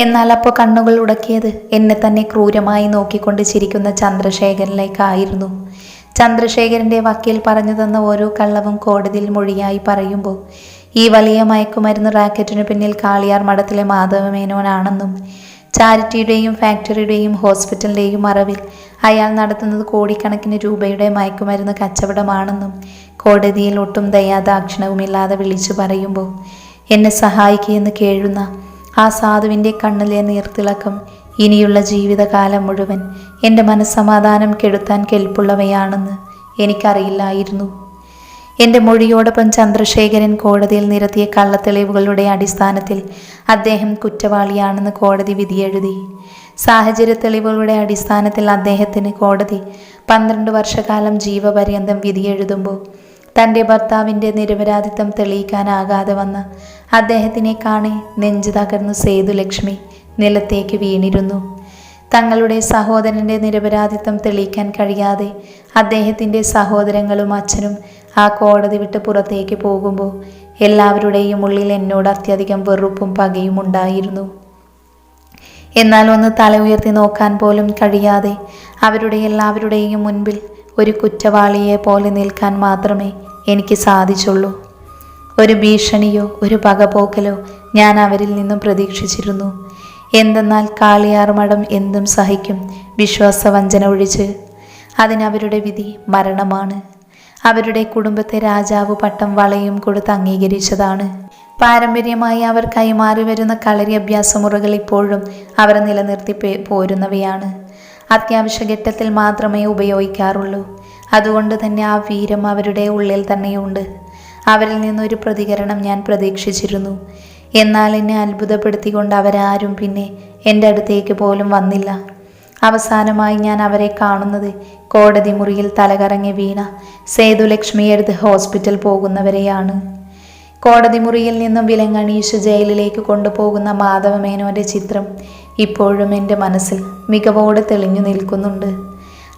എന്നാൽ അപ്പോൾ കണ്ണുകൾ ഉടക്കിയത് എന്നെ തന്നെ ക്രൂരമായി നോക്കിക്കൊണ്ട് ചിരിക്കുന്ന ചന്ദ്രശേഖരനിലേക്കായിരുന്നു. ചന്ദ്രശേഖരന്റെ വക്കീൽ പറഞ്ഞു തന്ന ഓരോ കള്ളവും കോടതിയിൽ മൊഴിയായി പറയുമ്പോൾ ഈ വലിയ മയക്കുമരുന്ന് റാക്കറ്റിനു പിന്നിൽ കാളിയാർ മഠത്തിലെ മാധവമേനോനാണെന്നും ചാരിറ്റിയുടെയും ഫാക്ടറിയുടെയും ഹോസ്പിറ്റലിന്റെയും മറവിൽ അയാൾ നടത്തുന്നത് കോടിക്കണക്കിന് രൂപയുടെ മയക്കുമരുന്ന് കച്ചവടമാണെന്നും കോടതിയിൽ ഒട്ടും ദയാദാക്ഷിണവുമില്ലാതെ വിളിച്ചു പറയുമ്പോൾ എന്നെ സഹായിക്കുകയെന്ന് കേഴുന്ന ആ സാധുവിന്റെ കണ്ണിലെ നീർത്തിളക്കം ഇനിയുള്ള ജീവിതകാലം മുഴുവൻ എന്റെ മനസ്സമാധാനം കെടുത്താൻ കെൽപ്പുള്ളവയാണെന്ന് എനിക്കറിയില്ലായിരുന്നു. എന്റെ മൊഴിയോടൊപ്പം ചന്ദ്രശേഖരൻ കോടതിയിൽ നിരത്തിയ കള്ളത്തെളിവുകളുടെ അടിസ്ഥാനത്തിൽ അദ്ദേഹം കുറ്റവാളിയാണെന്ന് കോടതി വിധിയെഴുതി സാഹചര്യ തെളിവുകളുടെ അടിസ്ഥാനത്തിൽ അദ്ദേഹത്തിന് കോടതി പന്ത്രണ്ട് വർഷകാലം ജീവപര്യന്തം വിധിയെഴുതുമ്പോൾ തന്റെ ഭർത്താവിന്റെ നിരപരാധിത്വം തെളിയിക്കാനാകാതെ വന്ന അദ്ദേഹത്തിനെ കാണി നെഞ്ചു തകർന്നു സേതുലക്ഷ്മി നിലത്തേക്ക് വീണിരുന്നു. തങ്ങളുടെ സഹോദരന്റെ നിരപരാധിത്വം തെളിയിക്കാൻ കഴിയാതെ അദ്ദേഹത്തിന്റെ സഹോദരങ്ങളും അച്ഛനും ആ കോടതി വിട്ട് പുറത്തേക്ക് പോകുമ്പോൾ എല്ലാവരുടെയും ഉള്ളിൽ എന്നോട് അത്യധികം വെറുപ്പും പകയും ഉണ്ടായിരുന്നു. എന്നാൽ ഒന്ന് തല ഉയർത്തി നോക്കാൻ പോലും കഴിയാതെ അവരുടെ എല്ലാവരുടെയും മുൻപിൽ ഒരു കുറ്റവാളിയെ പോലെ നിൽക്കാൻ മാത്രമേ എനിക്ക് സാധിച്ചുള്ളൂ. ഒരു ഭീഷണിയോ ഒരു പകപോക്കലോ ഞാൻ അവരിൽ നിന്നും പ്രതീക്ഷിച്ചിരുന്നു. എന്തെന്നാൽ കാളിയാർ മഠം എന്തും സഹിക്കും വിശ്വാസവഞ്ചന ഒഴിച്ച്. അതിനവരുടെ വിധി മരണമാണ്. അവരുടെ കുടുംബത്തെ രാജാവ് പട്ടം വളയും കൊടുത്ത് അംഗീകരിച്ചതാണ്. പാരമ്പര്യമായി അവർ കൈമാറി വരുന്ന കളരി അഭ്യാസ മുറകൾ ഇപ്പോഴും അവർ നിലനിർത്തി പോരുന്നവയാണ്. അത്യാവശ്യ ഘട്ടത്തിൽ മാത്രമേ ഉപയോഗിക്കാറുള്ളൂ. അതുകൊണ്ട് തന്നെ ആ വീരം അവരുടെ ഉള്ളിൽ തന്നെയുണ്ട്. അവരിൽ നിന്നൊരു പ്രതികരണം ഞാൻ പ്രതീക്ഷിച്ചിരുന്നു. എന്നാൽ എന്നെ അത്ഭുതപ്പെടുത്തിക്കൊണ്ട് അവരാരും പിന്നെ എന്റെ അടുത്തേക്ക് പോലും വന്നില്ല. അവസാനമായി ഞാൻ അവരെ കാണുന്നത് കോടതി മുറിയിൽ തലകറങ്ങി വീണ സേതുലക്ഷ്മി എടുത്ത് ഹോസ്പിറ്റൽ പോകുന്നവരെയാണ്. കോടതി മുറിയിൽ നിന്നും വിലങ്ങണീഷ് ജയിലിലേക്ക് കൊണ്ടുപോകുന്ന മാധവമേനോന്റെ ചിത്രം ഇപ്പോഴും എന്റെ മനസ്സിൽ മികവോടെ തെളിഞ്ഞു നിൽക്കുന്നുണ്ട്.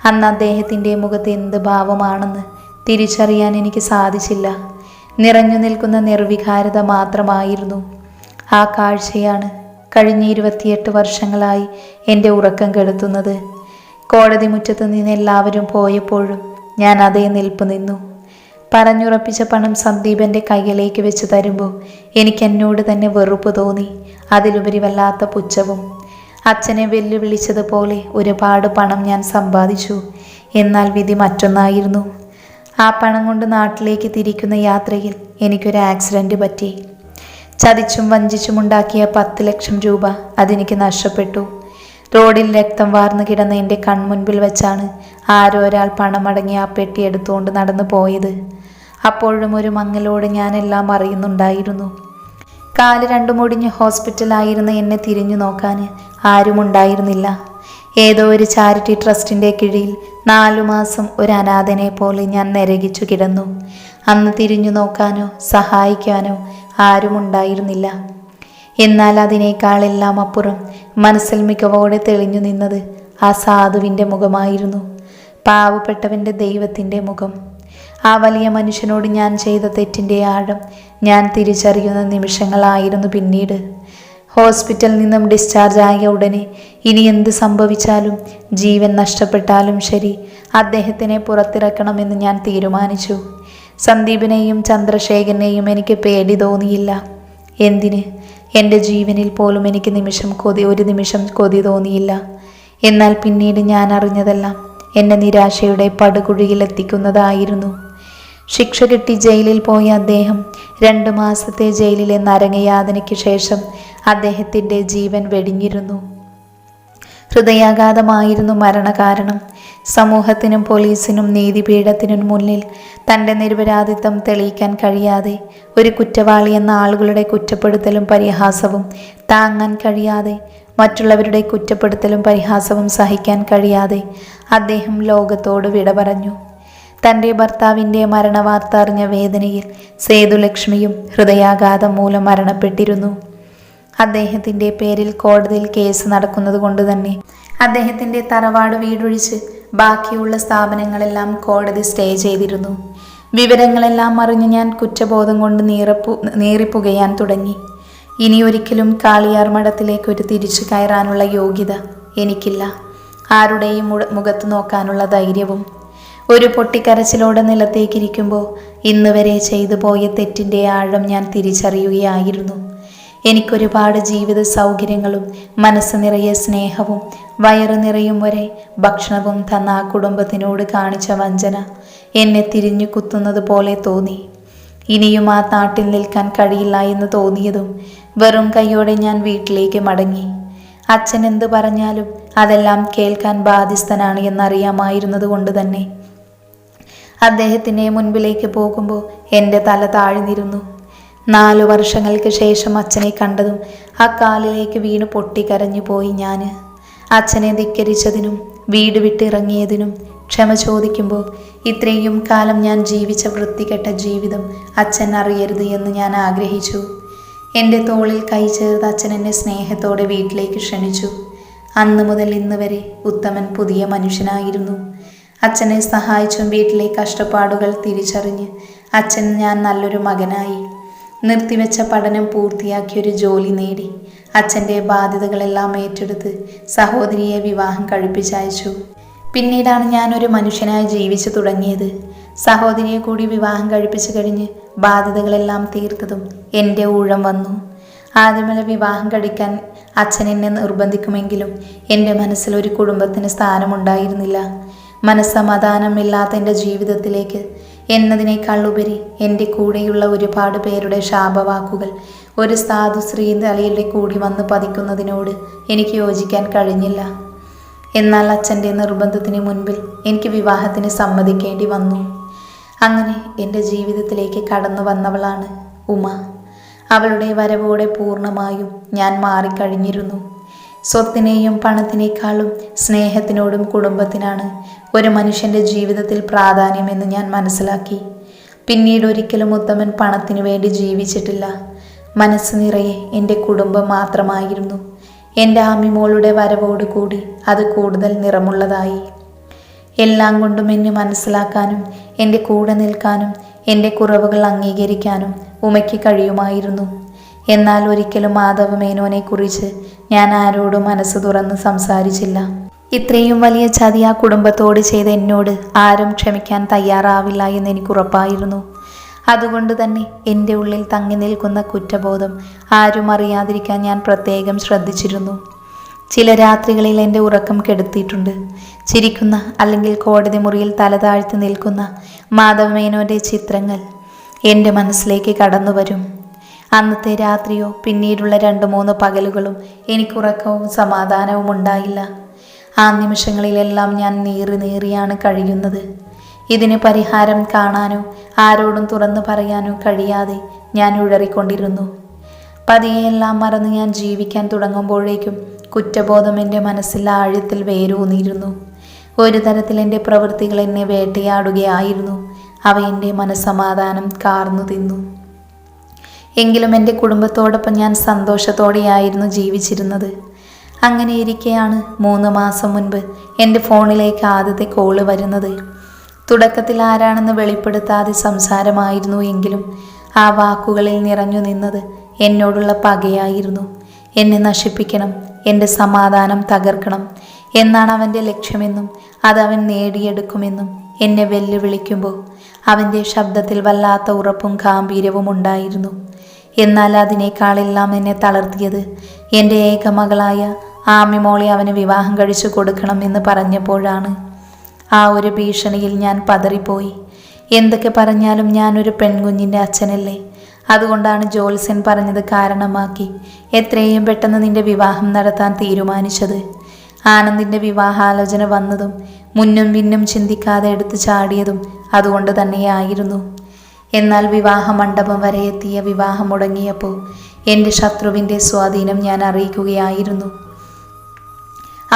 അന്ന് അദ്ദേഹത്തിന്റെ മുഖത്ത് എന്ത് ഭാവമാണെന്ന് തിരിച്ചറിയാൻ എനിക്ക് സാധിച്ചില്ല. നിറഞ്ഞു നിൽക്കുന്ന നിർവികാരത മാത്രമായിരുന്നു. ആ കാഴ്ചയാണ് കഴിഞ്ഞ ഇരുപത്തിയെട്ട് വർഷങ്ങളായി എന്റെ ഉറക്കം കെടുത്തുന്നത്. കോടതി മുറ്റത്ത് നിന്ന് എല്ലാവരും പോയപ്പോഴും ഞാൻ അതേ നിൽപ്പ് നിന്നു. പറഞ്ഞുറപ്പിച്ച പണം സന്ദീപന്റെ കയ്യിലേക്ക് വെച്ച് തരുമ്പോൾ എനിക്ക് എന്നോട് തന്നെ വെറുപ്പ് തോന്നി. അതിലുപരി വല്ലാത്ത പുച്ഛവും അച്ഛനെ വെല്ലുവിളിച്ചതുപോലെ ഒരുപാട് പണം ഞാൻ സമ്പാദിച്ചു. എന്നാൽ വിധി മറ്റൊന്നായിരുന്നു. ആ പണം കൊണ്ട് നാട്ടിലേക്ക് തിരിക്കുന്ന യാത്രയിൽ എനിക്കൊരു ആക്സിഡന്റ് പറ്റി. ചതിച്ചും വഞ്ചിച്ചും ഉണ്ടാക്കിയ പത്ത് ലക്ഷം രൂപ അതെനിക്ക് നഷ്ടപ്പെട്ടു. റോഡിൽ രക്തം വാർന്നു കിടന്ന എന്റെ കൺമുൻപിൽ വെച്ചാണ് ആരോ ഒരാൾ പണമടങ്ങി ആ പെട്ടി എടുത്തുകൊണ്ട് നടന്നു പോയത് അപ്പോഴും ഒരു മങ്ങലോട് ഞാനെല്ലാം അറിയുന്നുണ്ടായിരുന്നു. കാൽ രണ്ടു മുടിഞ്ഞ് ഹോസ്പിറ്റലായിരുന്ന എന്നെ തിരിഞ്ഞു നോക്കാൻ ആരും ഉണ്ടായിരുന്നില്ല ഏതോ ഒരു ചാരിറ്റി ട്രസ്റ്റിന്റെ കീഴിൽ നാലു മാസം ഒരു അനാഥനെ പോലെ ഞാൻ നിരകിച്ചു കിടന്നു. അന്ന് തിരിഞ്ഞു നോക്കാനോ സഹായിക്കാനോ ആരും ഉണ്ടായിരുന്നില്ല എന്നാൽ അതിനേക്കാളെല്ലാം അപ്പുറം മനസ്സിൽ മികവോടെ തെളിഞ്ഞു നിന്നത് ആ സാധുവിന്റെ മുഖമായിരുന്നു. പാവപ്പെട്ടവന്റെ ദൈവത്തിന്റെ മുഖം. ആ വലിയ മനുഷ്യനോട് ഞാൻ ചെയ്ത തെറ്റിന്റെ ആഴം ഞാൻ തിരിച്ചറിയുന്ന നിമിഷങ്ങളായിരുന്നു പിന്നീട്. ഹോസ്പിറ്റലിൽ നിന്നും ഡിസ്ചാർജ് ആയ ഉടനെ ഇനി എന്ത് സംഭവിച്ചാലും ജീവൻ നഷ്ടപ്പെട്ടാലും ശരി അദ്ദേഹത്തിനെ പുറത്തിറക്കണമെന്ന് ഞാൻ തീരുമാനിച്ചു. സന്ദീപിനെയും ചന്ദ്രശേഖരനെയും എനിക്ക് പേടി തോന്നിയില്ല. എന്തിന്? എന്റെ ജീവനിൽ പോലും എനിക്ക് നിമിഷം കൊതി ഒരു നിമിഷം കൊതി തോന്നിയില്ല. എന്നാൽ പിന്നീട് ഞാൻ അറിഞ്ഞതെല്ലാം എന്നെ നിരാശയുടെ പടുകുഴിയിൽ എത്തിക്കുന്നതായിരുന്നു. ശിക്ഷ കിട്ടി ജയിലിൽ പോയ അദ്ദേഹം രണ്ട് മാസത്തെ ജയിലിലെ നരകയാതനയ്ക്ക് ശേഷം അദ്ദേഹത്തിന്റെ ജീവൻ വെടിഞ്ഞിരുന്നു. ഹൃദയാഘാതമായിരുന്നു മരണകാരണം. സമൂഹത്തിനും പോലീസിനും നീതിപീഠത്തിനും മുന്നിൽ തന്റെ നിരപരാധിത്വം തെളിയിക്കാൻ കഴിയാതെ ഒരു കുറ്റവാളി എന്ന ആളുകളുടെ കുറ്റപ്പെടുത്തലും പരിഹാസവും താങ്ങാൻ കഴിയാതെ മറ്റുള്ളവരുടെ കുറ്റപ്പെടുത്തലും പരിഹാസവും സഹിക്കാൻ കഴിയാതെ അദ്ദേഹം ലോകത്തോട് വിട പറഞ്ഞു തന്റെ ഭർത്താവിന്റെ മരണവാർത്ത അറിഞ്ഞ വേദനയിൽ സേതുലക്ഷ്മിയും ഹൃദയാഘാതം മൂലം മരണപ്പെട്ടിരുന്നു. അദ്ദേഹത്തിന്റെ പേരിൽ കോടതിയിൽ കേസ് നടക്കുന്നത് കൊണ്ട് തന്നെ അദ്ദേഹത്തിന്റെ തറവാട് വീടൊഴിച്ച് ബാക്കിയുള്ള സ്ഥാപനങ്ങളെല്ലാം കോടതി സ്റ്റേ ചെയ്തിരുന്നു. വിവരങ്ങളെല്ലാം അറിഞ്ഞ് ഞാൻ കുറ്റബോധം കൊണ്ട് നീറപ്പു നീറിപ്പുകയാൻ തുടങ്ങി. ഇനി ഒരിക്കലും കാളിയാർ മഠത്തിലേക്ക് ഒരു തിരിച്ചു കയറാനുള്ള യോഗ്യത എനിക്കില്ല. ആരുടെയും മുഖത്ത് നോക്കാനുള്ള ധൈര്യവും ഒരു പൊട്ടിക്കരച്ചിലോടെ നിലത്തേക്കിരിക്കുമ്പോൾ ഇന്ന് വരെ ചെയ്തു പോയ തെറ്റിന്റെ ആഴം ഞാൻ തിരിച്ചറിയുകയായിരുന്നു. എനിക്കൊരുപാട് ജീവിത സൗകര്യങ്ങളും മനസ്സ് നിറയെ സ്നേഹവും വയറു നിറയും വരെ ഭക്ഷണവും തന്ന ആ കുടുംബത്തിനോട് കാണിച്ച വഞ്ചന എന്നെ തിരിഞ്ഞു കുത്തുന്നത് പോലെ തോന്നി. ഇനിയും ആ നാട്ടിൽ നിൽക്കാൻ കഴിയില്ല എന്ന് തോന്നിയതും വെറും കൈയോടെ ഞാൻ വീട്ടിലേക്ക് മടങ്ങി. അച്ഛൻ എന്ത് പറഞ്ഞാലും അതെല്ലാം കേൾക്കാൻ ബാധ്യസ്ഥനാണ് എന്നറിയാമായിരുന്നത് കൊണ്ട് തന്നെ അദ്ദേഹത്തിന്റെ മുൻപിലേക്ക് പോകുമ്പോൾ എന്റെ തല താഴ്ന്നിരുന്നു. നാലു വർഷങ്ങൾക്ക് ശേഷം അച്ഛനെ കണ്ടതും ആ കാലിലേക്ക് വീണ് പൊട്ടിക്കരഞ്ഞു പോയി ഞാൻ. അച്ഛനെ ധിക്കരിച്ചതിനും വീട് വിട്ടിറങ്ങിയതിനും ക്ഷമ ചോദിക്കുമ്പോൾ ഇത്രയും കാലം ഞാൻ ജീവിച്ച വൃത്തികെട്ട ജീവിതം അച്ഛൻ അറിയരുത് എന്ന് ഞാൻ ആഗ്രഹിച്ചു. എന്റെ തോളിൽ കൈ ചേർത്ത് അച്ഛൻ എന്നെ സ്നേഹത്തോടെ വീട്ടിലേക്ക് ക്ഷണിച്ചു. അന്ന് മുതൽ ഇന്ന് വരെ ഉത്തമൻ പുതിയ മനുഷ്യനായിരുന്നു. അച്ഛനെ സഹായിച്ചും വീട്ടിലെ കഷ്ടപ്പാടുകൾ തിരിച്ചറിഞ്ഞ് അച്ഛൻ ഞാൻ നല്ലൊരു മകനായി. നിർത്തിവെച്ച പഠനം പൂർത്തിയാക്കിയൊരു ജോലി നേടി. അച്ഛന്റെ ബാധ്യതകളെല്ലാം ഏറ്റെടുത്ത് സഹോദരിയെ വിവാഹം കഴിപ്പിച്ചയച്ചു. പിന്നീടാണ് ഞാനൊരു മനുഷ്യനായി ജീവിച്ചു തുടങ്ങിയത്. സഹോദരിയെ കൂടി വിവാഹം കഴിപ്പിച്ചു കഴിഞ്ഞ് ബാധ്യതകളെല്ലാം തീർത്തതും എന്റെ ഊഴം വന്നു. ആദ്യമല്ല വിവാഹം കഴിക്കാൻ അച്ഛൻ എന്നെ നിർബന്ധിക്കുമെങ്കിലും എന്റെ മനസ്സിൽ ഒരു കുടുംബത്തിന് സ്ഥാനമുണ്ടായിരുന്നില്ല. മനസ്സമാധാനമില്ലാത്ത എന്റെ ജീവിതത്തിലേക്ക് എന്നതിനേക്കാൾ ഉപരി എന്റെ കൂടെയുള്ള ഒരുപാട് പേരുടെ ശാപവാക്കുകൾ ഒരു സാധു സ്ത്രീ തലയുടെ കൂടി വന്ന് പതിക്കുന്നതിനോട് എനിക്ക് യോജിക്കാൻ കഴിഞ്ഞില്ല. എന്നാൽ അച്ഛന്റെ നിർബന്ധത്തിന് മുൻപിൽ എനിക്ക് വിവാഹത്തിന് സമ്മതിക്കേണ്ടി വന്നു. അങ്ങനെ എന്റെ ജീവിതത്തിലേക്ക് കടന്നു വന്നവളാണ് ഉമ. അവളുടെ വരവോടെ പൂർണമായും ഞാൻ മാറിക്കഴിഞ്ഞിരുന്നു. സ്വത്തിനെയും പണത്തിനേക്കാളും സ്നേഹത്തിനോടും കുടുംബത്തിനാണ് ഒരു മനുഷ്യന്റെ ജീവിതത്തിൽ പ്രാധാന്യമെന്ന് ഞാൻ മനസ്സിലാക്കി. പിന്നീട് ഒരിക്കലും ഉത്തമൻ പണത്തിനു വേണ്ടി ജീവിച്ചിട്ടില്ല. മനസ്സ് നിറയെ എന്റെ കുടുംബം മാത്രമായിരുന്നു. എന്റെ ആമിമോളുടെ വരവോട് കൂടി അത് കൂടുതൽ നിറമുള്ളതായി. എല്ലാം കൊണ്ടും എന്നെ മനസ്സിലാക്കാനും എന്റെ കൂടെ നിൽക്കാനും എന്റെ കുറവുകൾ അംഗീകരിക്കാനും ഉമയ്ക്ക് കഴിയുമായിരുന്നു. എന്നാൽ ഒരിക്കലും മാധവ മേനോനെ കുറിച്ച് ഞാൻ ആരോടും മനസ്സ് തുറന്ന് സംസാരിച്ചില്ല. ഇത്രയും വലിയ ചതി ആ കുടുംബത്തോട് ചെയ്ത എന്നോട് ആരും ക്ഷമിക്കാൻ തയ്യാറാവില്ല എന്ന് എനിക്ക് ഉറപ്പായിരുന്നു അതുകൊണ്ട് തന്നെ എന്റെ ഉള്ളിൽ തങ്ങി നിൽക്കുന്ന കുറ്റബോധം ആരും അറിയാതിരിക്കാൻ ഞാൻ പ്രത്യേകം ശ്രദ്ധിച്ചിരുന്നു. ചില രാത്രികളിൽ എന്റെ ഉറക്കം കെടുത്തിയിട്ടുണ്ട്. ചിരിക്കുന്ന അല്ലെങ്കിൽ കോടതി മുറിയിൽ തല താഴ്ത്തി നിൽക്കുന്ന മാധവമേനോന്റെ ചിത്രങ്ങൾ എന്റെ മനസ്സിലേക്ക് കടന്നു വരും അന്നത്തെ രാത്രിയോ പിന്നീടുള്ള രണ്ട് മൂന്ന് പകലുകളും എനിക്ക് ഉറക്കവും സമാധാനവും ഉണ്ടായില്ല. ആ നിമിഷങ്ങളിലെല്ലാം ഞാൻ നീറി നീറിയാണ് കഴിയുന്നത്. ഇതിന് പരിഹാരം കാണാനോ ആരോടും തുറന്നു പറയാനോ കഴിയാതെ ഞാൻ ഉഴറിക്കൊണ്ടിരുന്നു. പതിയെല്ലാം മറന്ന് ഞാൻ ജീവിക്കാൻ തുടങ്ങുമ്പോഴേക്കും കുറ്റബോധം എന്റെ മനസ്സിൽ ആഴത്തിൽ വേരൂന്നിയിരുന്നു. ഒരു തരത്തിൽ എന്റെ പ്രവൃത്തികൾ എന്നെ വേട്ടയാടുകയായിരുന്നു. അവ എന്റെ മനസ്സമാധാനം കാർന്നു തിന്നു. എങ്കിലും എന്റെ കുടുംബത്തോടൊപ്പം ഞാൻ സന്തോഷത്തോടെയായിരുന്നു ജീവിച്ചിരുന്നത്. അങ്ങനെ ഇരിക്കെയാണ് മൂന്ന് മാസം മുൻപ് എന്റെ ഫോണിലേക്ക് ആദ്യത്തെ കോൾ വരുന്നത്. തുടക്കത്തിൽ ആരാണെന്ന് വെളിപ്പെടുത്താതെ സംസാരമായിരുന്നു എങ്കിലും ആ വാക്കുകളിൽ നിറഞ്ഞു നിന്നത് എന്നോടുള്ള പകയായിരുന്നു. എന്നെ നശിപ്പിക്കണം എന്റെ സമാധാനം തകർക്കണം എന്നാണ് അവന്റെ ലക്ഷ്യമെന്നും അത് അവൻ നേടിയെടുക്കുമെന്നും എന്നെ വെല്ലുവിളിക്കുമ്പോൾ അവന്റെ ശബ്ദത്തിൽ വല്ലാത്ത ഉറപ്പും ഗാംഭീര്യവും ഉണ്ടായിരുന്നു. എന്നാൽ അതിനേക്കാളെല്ലാം എന്നെ തളർത്തിയത്. എന്റെ ഏകമകളായ ആമിമോളെ അവന് വിവാഹം കഴിച്ചു കൊടുക്കണം എന്ന് പറഞ്ഞപ്പോഴാണ്. ആ ഒരു ഭീഷണിയിൽ ഞാൻ പതറിപ്പോയി. എന്തൊക്കെ പറഞ്ഞാലും ഞാനൊരു പെൺകുഞ്ഞിന്റെ അച്ഛനല്ലേ? അതുകൊണ്ടാണ് ജോത്സ്യൻ പറഞ്ഞത് കാരണമാക്കി. എത്രയും പെട്ടെന്ന് നിന്റെ വിവാഹം നടത്താൻ തീരുമാനിച്ചത്. ആനന്ദിന്റെ വിവാഹാലോചന വന്നതും മുന്നും പിന്നും ചിന്തിക്കാതെ എടുത്തു ചാടിയതും അതുകൊണ്ട് തന്നെയായിരുന്നു. എന്നാൽ വിവാഹ മണ്ഡപം വരെ എത്തിയ വിവാഹം മുടങ്ങിയപ്പോൾ എന്റെ ശത്രുവിന്റെ സ്വാധീനം ഞാൻ അറിയിക്കുകയായിരുന്നു.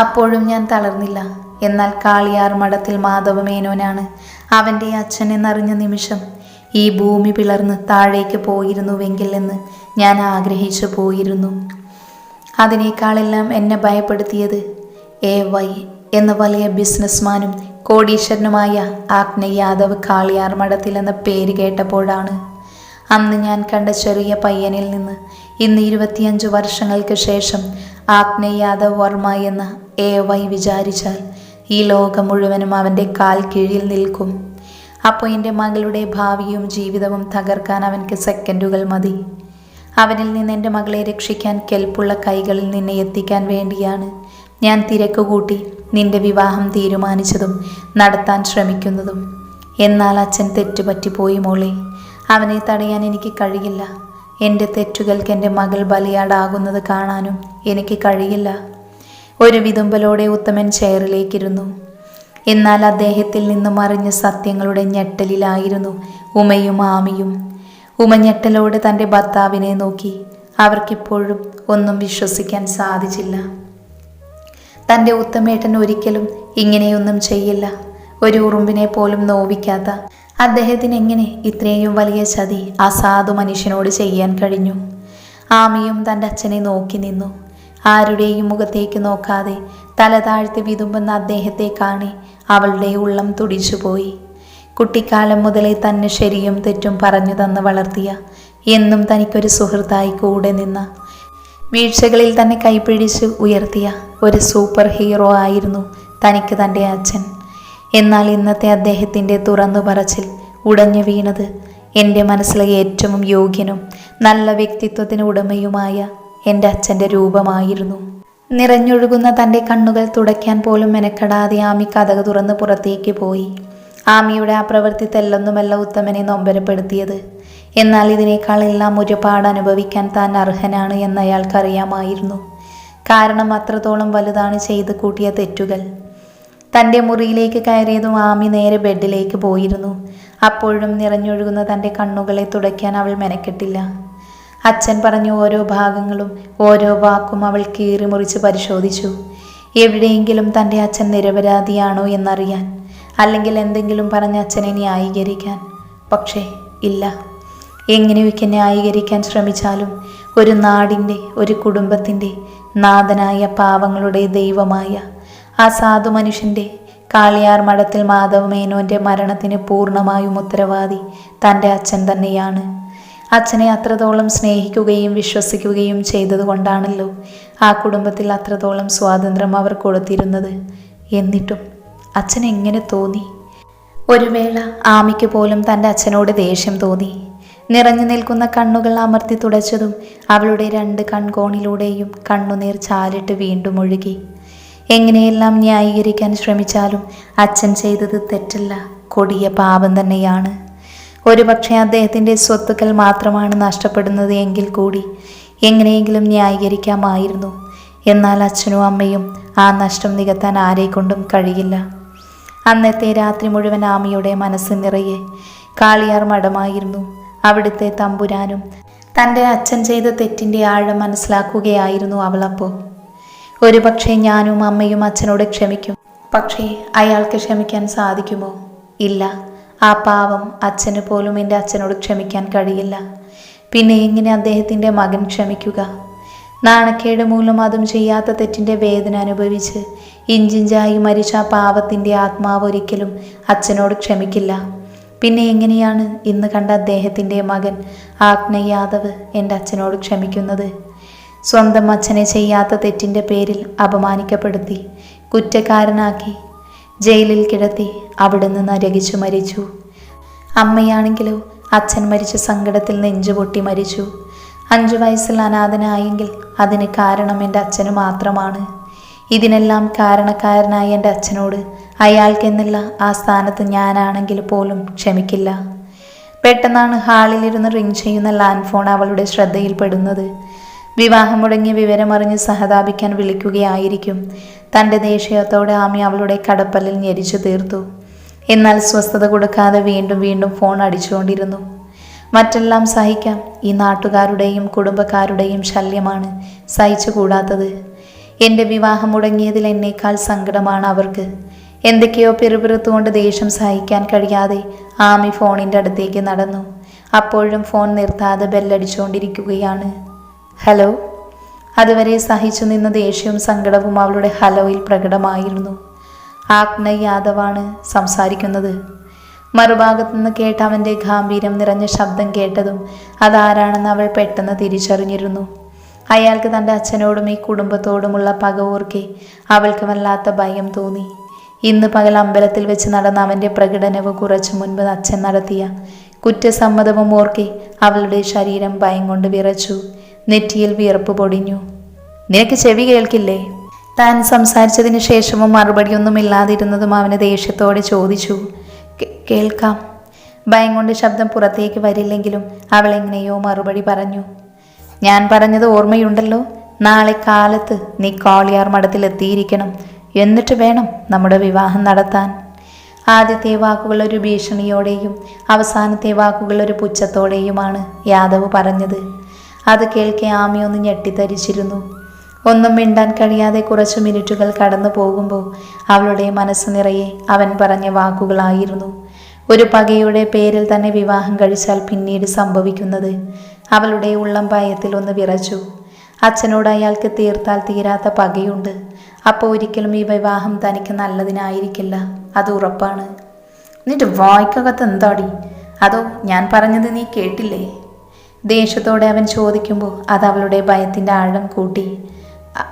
അപ്പോഴും ഞാൻ തളർന്നില്ല. എന്നാൽ കാളിയാർ മഠത്തിൽ മാധവമേനോനാണ് അവന്റെ അച്ഛൻ എന്നറിഞ്ഞ നിമിഷം ഈ ഭൂമി പിളർന്ന് താഴേക്ക് പോയിരുന്നുവെങ്കിൽ എന്ന് ഞാൻ ആഗ്രഹിച്ചു പോയിരുന്നു. അതിനേക്കാളെല്ലാം എന്നെ ഭയപ്പെടുത്തിയത് എ വൈ എന്ന വലിയ ബിസിനസ്മാനും കോടീശ്വരനുമായ ആഗ്നേയ യാദവ് കാളിയാർ മഠത്തിൽ എന്ന പേര് കേട്ടപ്പോഴാണ്. അന്ന് ഞാൻ കണ്ട ചെറിയ പയ്യനിൽ നിന്ന് ഇന്ന് ഇരുപത്തിയഞ്ച് വർഷങ്ങൾക്ക് ശേഷം ആഗ്നേയ യാദവ് വർമ്മ എന്ന എ വൈ വിചാരിച്ചാൽ ഈ ലോകം മുഴുവനും അവന്റെ കാൽ കീഴിൽ നിൽക്കും. അപ്പോൾ എന്റെ മകളുടെ ഭാവിയും ജീവിതവും തകർക്കാൻ അവൻക്ക് സെക്കൻഡുകൾ മതി. അവനിൽ നിന്ന് എന്റെ മകളെ രക്ഷിക്കാൻ കെൽപ്പുള്ള കൈകളിൽ നിന്നെ എത്തിക്കാൻ വേണ്ടിയാണ് ഞാൻ തിരക്ക് കൂട്ടി നിന്റെ വിവാഹം തീരുമാനിച്ചതും നടത്താൻ ശ്രമിക്കുന്നതും. എന്നാൽ അച്ഛൻ തെറ്റുപറ്റിപ്പോയി മോളെ. അവനെ തടയാൻ എനിക്ക് കഴിയില്ല. എന്റെ തെറ്റുകൾക്ക് എന്റെ മകൾ ബലിയാടാകുന്നത് കാണാനും എനിക്ക് കഴിയില്ല. ഒരു വിതുമ്പലോടെ ഉത്തമൻ ചെയറിലേക്കിരുന്നു. എന്നാൽ അദ്ദേഹത്തിൽ നിന്നും അറിഞ്ഞ സത്യങ്ങളുടെ ഞെട്ടലിലായിരുന്നു ഉമയും ആമിയും. ഉമ ഞെട്ടലോടെ തന്റെ ഭർത്താവിനെ നോക്കി. അവർക്കിപ്പോഴും ഒന്നും വിശ്വസിക്കാൻ സാധിച്ചില്ല. തന്റെ ഉത്തമേട്ടൻ ഒരിക്കലും ഇങ്ങനെയൊന്നും ചെയ്യില്ല. ഒരു ഉറുമ്പിനെ പോലും നോവിക്കാത്ത. അദ്ദേഹത്തിന് എങ്ങനെ ഇത്രയും വലിയ ചതി ആ സാധു മനുഷ്യനോട് ചെയ്യാൻ കഴിഞ്ഞു? ആമിയും തന്റെ അച്ഛനെ നോക്കി നിന്നു. ആരുടെയും മുഖത്തേക്ക് നോക്കാതെ തല താഴ്ത്തി വിതുമ്പുന്ന അദ്ദേഹത്തെ കാണി അവളുടെ ഉള്ളം തുടിച്ചുപോയി കുട്ടിക്കാലം മുതലേ തന്നെ ശരിയും തെറ്റും പറഞ്ഞു തന്ന് വളർത്തിയ എന്നും തനിക്കൊരു സുഹൃത്തായി കൂടെ നിന്ന വീഴ്ചകളിൽ തന്നെ കൈപിടിച്ച് ഉയർത്തിയ ഒരു സൂപ്പർ ഹീറോ ആയിരുന്നു തനിക്ക് തന്റെ അച്ഛൻ. എന്നാൽ ഇന്നത്തെ അദ്ദേഹത്തിന്റെ തുറന്നു പറച്ചിൽ ഉടഞ്ഞു വീണത് എന്റെ മനസ്സിലെ ഏറ്റവും യോഗ്യനും നല്ല വ്യക്തിത്വത്തിന് ഉടമയുമായ എന്റെ അച്ഛന്റെ രൂപമായിരുന്നു. നിറഞ്ഞൊഴുകുന്ന തന്റെ കണ്ണുകൾ തുടയ്ക്കാൻ പോലും മെനക്കെടാതെ ആമി കഥക തുറന്ന് പുറത്തേക്ക് പോയി. ആമിയുടെ ആ പ്രവൃത്തി തെല്ലൊന്നുമല്ല ഉത്തമനെ നൊമ്പരപ്പെടുത്തിയത്. എന്നാൽ ഇതിനേക്കാൾ എല്ലാം ഒരുപാട് അനുഭവിക്കാൻ താൻ അർഹനാണ് എന്ന് അയാൾക്കറിയാമായിരുന്നു. കാരണം അത്രത്തോളം വലുതാണ് ചെയ്തു കൂട്ടിയ തെറ്റുകൾ. തന്റെ മുറിയിലേക്ക് കയറിയതും ആമി നേരെ ബെഡിലേക്ക് പോയിരുന്നു. അപ്പോഴും നിറഞ്ഞൊഴുകുന്ന തന്റെ കണ്ണുകളെ തുടയ്ക്കാൻ അവൾ മെനക്കെട്ടില്ല. അച്ഛൻ പറഞ്ഞു ഓരോ ഭാഗങ്ങളും ഓരോ വാക്കും അവൾ കീറി മുറിച്ച് പരിശോധിച്ചു. എവിടെയെങ്കിലും തന്റെ അച്ഛൻ നിരപരാധിയാണോ എന്നറിയാൻ അല്ലെങ്കിൽ എന്തെങ്കിലും പറഞ്ഞ അച്ഛനെ ന്യായീകരിക്കാൻ. പക്ഷേ ഇല്ല. എങ്ങനെയൊക്കെ ന്യായീകരിക്കാൻ ശ്രമിച്ചാലും ഒരു നാടിന്റെ ഒരു കുടുംബത്തിന്റെ നാഥനായ പാവങ്ങളുടെ ദൈവമായ ആ സാധു മനുഷ്യന്റെ കാളിയാർ മഠത്തിൽ മാധവ മേനോന്റെ മരണത്തിന് പൂർണമായും ഉത്തരവാദി തന്റെ അച്ഛൻ തന്നെയാണ്. അച്ഛനെ അത്രത്തോളം സ്നേഹിക്കുകയും വിശ്വസിക്കുകയും ചെയ്തതുകൊണ്ടാണല്ലോ ആ കുടുംബത്തിൽ അത്രത്തോളം സ്വാതന്ത്ര്യം അവർ കൊടുത്തിരുന്നത്. എന്നിട്ടും അച്ഛൻ എങ്ങനെ തോന്നി? ഒരു വേള ആമിക്ക് പോലും തന്റെ അച്ഛനോട് ദേഷ്യം തോന്നി. നിറഞ്ഞു നിൽക്കുന്ന കണ്ണുകൾ അമർത്തി തുടച്ചതും അവളുടെ രണ്ട് കൺകോണിലൂടെയും കണ്ണുനീർ ചാലിട്ട് വീണ്ടും ഒഴുകി. എങ്ങനെയെല്ലാം ന്യായീകരിക്കാൻ ശ്രമിച്ചാലും അച്ഛൻ ചെയ്തത് തെറ്റല്ല കൊടിയ പാപം തന്നെയാണ്. ഒരുപക്ഷെ അദ്ദേഹത്തിന്റെ സ്വത്തുക്കൾ മാത്രമാണ് നഷ്ടപ്പെടുന്നത് എങ്കിൽ കൂടി എങ്ങനെയെങ്കിലും ന്യായീകരിക്കാമായിരുന്നു. എന്നാൽ അച്ഛനും അമ്മയും ആ നഷ്ടം നികത്താൻ ആരെക്കൊണ്ടും കഴിയില്ല. അന്നത്തെ രാത്രി മുഴുവൻ ആമിയുടെ മനസ്സ് നിറയെ കാളിയാർ മഠമായിരുന്നു. അവിടുത്തെ തമ്പുരാനും തന്റെ അച്ഛൻ ചെയ്ത തെറ്റിന്റെ ആഴം മനസ്സിലാക്കുകയായിരുന്നു അവളപ്പോൾ ഒരുപക്ഷെ ഞാനും അമ്മയും അച്ഛനോട് ക്ഷമിക്കും. പക്ഷേ അയാൾക്ക് ക്ഷമിക്കാൻ സാധിക്കുമോ? ഇല്ല. ആ പാവം അച്ഛന് പോലും എന്റെ അച്ഛനോട് ക്ഷമിക്കാൻ കഴിയില്ല. പിന്നെ എങ്ങനെ അദ്ദേഹത്തിന്റെ മകൻ ക്ഷമിക്കുക? നാണക്കേട് മൂലം അതും ചെയ്യാത്ത തെറ്റിന്റെ വേദന അനുഭവിച്ച് ഇഞ്ചിഞ്ചായി മരിച്ച ആ പാവത്തിന്റെ ആത്മാവ് ഒരിക്കലും അച്ഛനോട് ക്ഷമിക്കില്ല. പിന്നെ എങ്ങനെയാണ് ഇന്ന് കണ്ട അദ്ദേഹത്തിന്റെ മകൻ ആഗ്നയ് യാദവ് എന്റെ അച്ഛനോട് ക്ഷമിക്കുന്നത്? സ്വന്തം അച്ഛനെ ചെയ്യാത്ത തെറ്റിന്റെ പേരിൽ അപമാനിക്കപ്പെടുത്തി കുറ്റക്കാരനാക്കി ജയിലിൽ കിടത്തി അവിടുന്ന് നരകിച്ചു മരിച്ചു. അമ്മയാണെങ്കിലോ അച്ഛൻ മരിച്ച സങ്കടത്തിൽ നെഞ്ചുപൊട്ടി മരിച്ചു. അഞ്ചു വയസ്സിൽ അനാഥനായെങ്കിൽ അതിന് കാരണം എന്റെ അച്ഛന് മാത്രമാണ്. ഇതിനെല്ലാം കാരണക്കാരനായ എന്റെ അച്ഛനോട് അയാൾക്കെന്നില്ല ആ സ്ഥാനത്ത് ഞാനാണെങ്കിൽ പോലും ക്ഷമിക്കില്ല. പെട്ടെന്നാണ് ഹാളിലിരുന്ന് റിങ് ചെയ്യുന്ന ലാൻഡ് ഫോൺ അവളുടെ ശ്രദ്ധയിൽപ്പെടുന്നത് വിവാഹം മുടങ്ങിയ വിവരമറിഞ്ഞ് സഹതാപിക്കാൻ വിളിക്കുകയായിരിക്കും. തന്റെ ദേഷ്യത്തോടെ ആമി അവളുടെ കടപ്പലിൽ ഞെരിച്ചു തീർത്തു. എന്നാൽ സ്വസ്ഥത കൊടുക്കാതെ വീണ്ടും വീണ്ടും ഫോൺ അടിച്ചുകൊണ്ടിരുന്നു. മറ്റെല്ലാം സഹിക്കാം. ഈ നാട്ടുകാരുടെയും കുടുംബക്കാരുടെയും ശല്യമാണ് സഹിച്ചു കൂടാത്തത് എന്റെ വിവാഹം മുടങ്ങിയതിൽ എന്നേക്കാൾ സങ്കടമാണ് അവർക്ക്. എന്തൊക്കെയോ പിറുപിറുത്തുകൊണ്ട് ദേഷ്യം സഹിക്കാൻ കഴിയാതെ ആമി ഫോണിന്റെ അടുത്തേക്ക് നടന്നു. അപ്പോഴും ഫോൺ നിർത്താതെ ബെല്ലടിച്ചുകൊണ്ടിരിക്കുകയാണ് ഹലോ? അതുവരെ സഹിച്ചു നിന്ന ദേഷ്യവും സങ്കടവും അവളുടെ ഹലോയിൽ പ്രകടമായിരുന്നു. ആഗ്ന യാദവാണ് സംസാരിക്കുന്നത്. മറുഭാഗത്തുനിന്ന് കേട്ട അവന്റെ ഗാംഭീര്യം നിറഞ്ഞ ശബ്ദം കേട്ടതും അതാരാണെന്ന് അവൾ പെട്ടെന്ന് തിരിച്ചറിഞ്ഞിരുന്നു. അയാൾക്ക് തന്റെ അച്ഛനോടും ഈ കുടുംബത്തോടുമുള്ള പക ഓർക്കെ അവൾക്ക് വല്ലാത്ത ഭയം തോന്നി. ഇന്ന് പകൽ അമ്പലത്തിൽ വെച്ച് നടന്ന അവന്റെ പ്രകടനവും കുറച്ചു മുൻപ് അച്ഛൻ നടത്തിയ കുറ്റസമ്മതവും ഓർക്കെ അവളുടെ ശരീരം ഭയം കൊണ്ട് വിറച്ചു. നെറ്റിയിൽ വിയർപ്പ് പൊടിഞ്ഞു. നിനക്ക് ചെവി കേൾക്കില്ലേ? താൻ സംസാരിച്ചതിന് ശേഷവും മറുപടിയൊന്നും ഇല്ലാതിരുന്നതും അവന് ദേഷ്യത്തോടെ ചോദിച്ചു. "കേ- കേൾക്കാം. ഭയം കൊണ്ട് ശബ്ദം പുറത്തേക്ക് വരില്ലെങ്കിലും അവൾ എങ്ങനെയോ മറുപടി പറഞ്ഞു. ഞാൻ പറഞ്ഞത് ഓർമ്മയുണ്ടല്ലോ. നാളെ കാലത്ത് നീ കോളിയാർ മഠത്തിൽ എത്തിയിരിക്കണം. എന്നിട്ട് വേണം നമ്മുടെ വിവാഹം നടത്താൻ. ആദ്യത്തെ വാക്കുകൾ ഒരു ഭീഷണിയോടെയും അവസാനത്തെ വാക്കുകൾ ഒരു പുച്ഛത്തോടെയുമാണ് യാദവ് പറഞ്ഞത്. അത് കേൾക്കെ ആമിയൊന്ന് ഞെട്ടിത്തരിച്ചിരുന്നു. ഒന്നും മിണ്ടാൻ കഴിയാതെ കുറച്ച് മിനിറ്റുകൾ കടന്നു പോകുമ്പോൾ അവളുടെ മനസ്സ് നിറയെ അവൻ പറഞ്ഞ വാക്കുകളായിരുന്നു. ഒരു പകയുടെ പേരിൽ തന്നെ വിവാഹം കഴിച്ചാൽ പിന്നീട് സംഭവിക്കുന്നത്. അവളുടെ ഉള്ളം ഭയത്തിൽ ഒന്ന് വിറച്ചു. അച്ഛനോട് അയാൾക്ക് തീർത്താൽ തീരാത്ത പകയുണ്ട്. അപ്പോൾ ഒരിക്കലും ഈ വിവാഹം തനിക്ക് നല്ലതിനായിരിക്കില്ല. അത് ഉറപ്പാണ്. എന്നിട്ട് വായിക്കകത്ത് എന്താടി? അതോ ഞാൻ പറഞ്ഞത് നീ കേട്ടില്ലേ? ദേഷ്യത്തോടെ അവൻ ചോദിക്കുമ്പോൾ അത് അവളുടെ ഭയത്തിന്റെ ആഴം കൂട്ടി.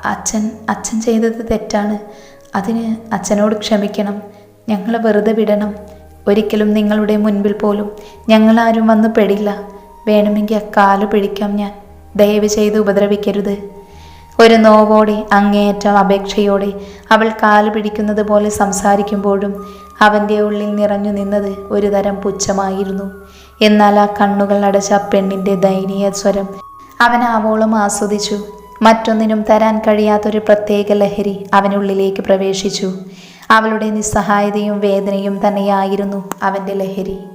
അച്ഛൻ അച്ഛൻ ചെയ്തത് തെറ്റാണ്. അതിന് അച്ഛനോട് ക്ഷമിക്കണം. ഞങ്ങളെ വെറുതെ വിടണം. ഒരിക്കലും നിങ്ങളുടെ മുൻപിൽ പോലും ഞങ്ങളാരും വന്ന് പെടില്ല. വേണമെങ്കിൽ അക്കാൽ പിടിക്കാം ഞാൻ. ദയവ് ചെയ്ത് ഉപദ്രവിക്കരുത്. ഒരു നോവോടെ അങ്ങേയറ്റം അപേക്ഷയോടെ അവൾ കാൽ പിടിക്കുന്നത് പോലെ സംസാരിക്കുമ്പോഴും അവന്റെ ഉള്ളിൽ നിറഞ്ഞു നിന്നത് ഒരു തരം പുച്ഛമായിരുന്നു. എന്നാൽ ആ കണ്ണുകൾ അടച്ച പെണ്ണിന്റെ ദയനീയ സ്വരം അവൻ ആവോളം ആസ്വദിച്ചു. മറ്റൊന്നിനും തരാൻ കഴിയാത്തൊരു പ്രത്യേക ലഹരി അവനുള്ളിലേക്ക് പ്രവേശിച്ചു. അവളുടെ നിസ്സഹായതയും വേദനയും തന്നെയായിരുന്നു അവന്റെ ലഹരി.